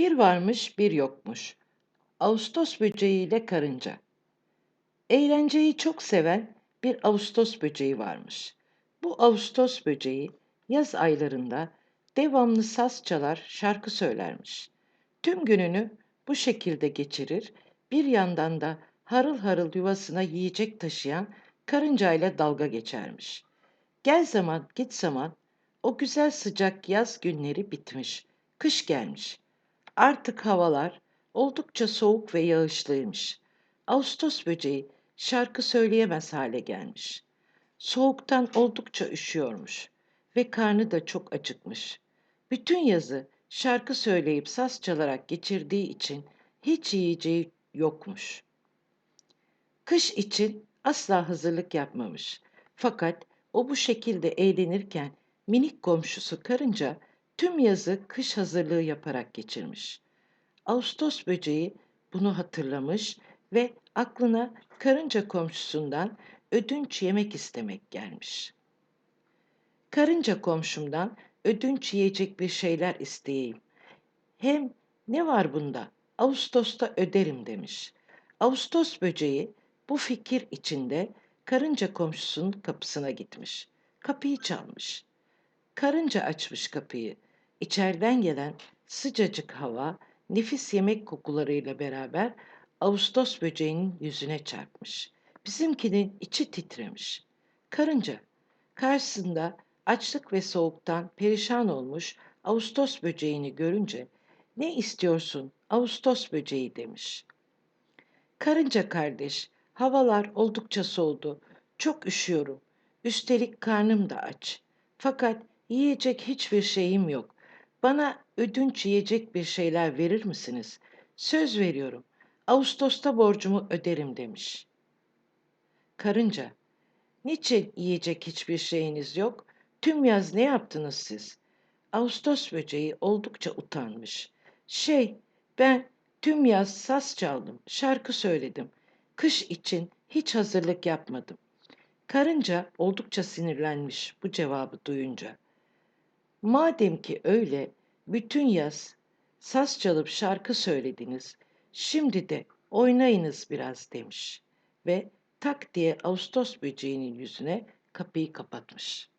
Bir varmış bir yokmuş. Ağustos böceği ile karınca. Eğlenceyi çok seven bir Ağustos böceği varmış. Bu Ağustos böceği yaz aylarında devamlı saz çalar, şarkı söylermiş. Tüm gününü bu şekilde geçirir, bir yandan da harıl harıl yuvasına yiyecek taşıyan karıncayla dalga geçermiş. Gel zaman git zaman o güzel sıcak yaz günleri bitmiş. Kış gelmiş. Artık havalar oldukça soğuk ve yağışlıymış. Ağustos böceği şarkı söyleyemez hale gelmiş. Soğuktan oldukça üşüyormuş ve karnı da çok acıkmış. Bütün yazı şarkı söyleyip saz çalarak geçirdiği için hiç yiyeceği yokmuş. Kış için asla hazırlık yapmamış. Fakat o bu şekilde eğlenirken minik komşusu karınca tüm yazı kış hazırlığı yaparak geçirmiş. Ağustos böceği bunu hatırlamış ve aklına karınca komşusundan ödünç yemek istemek gelmiş. Karınca komşumdan ödünç yiyecek bir şeyler isteyeyim. Hem ne var bunda? Ağustos'ta öderim demiş. Ağustos böceği bu fikir içinde karınca komşusunun kapısına gitmiş. Kapıyı çalmış. Karınca açmış kapıyı. İçeriden gelen sıcacık hava, nefis yemek kokularıyla beraber Ağustos böceğinin yüzüne çarpmış. Bizimkinin içi titremiş. Karınca, karşısında açlık ve soğuktan perişan olmuş Ağustos böceğini görünce ne istiyorsun Ağustos böceği demiş. Karınca kardeş, havalar oldukça soğudu. Çok üşüyorum. Üstelik karnım da aç. Fakat yiyecek hiçbir şeyim yok. Bana ödünç yiyecek bir şeyler verir misiniz? Söz veriyorum. Ağustos'ta borcumu öderim demiş. Karınca, niçin yiyecek hiçbir şeyiniz yok? Tüm yaz ne yaptınız siz? Ağustos böceği oldukça utanmış. Şey, ben tüm yaz saz çaldım, şarkı söyledim. Kış için hiç hazırlık yapmadım. Karınca oldukça sinirlenmiş bu cevabı duyunca. Madem ki öyle, bütün yaz saz çalıp şarkı söylediniz, şimdi de oynayınız biraz demiş ve tak diye Ağustos böceğinin yüzüne kapıyı kapatmış.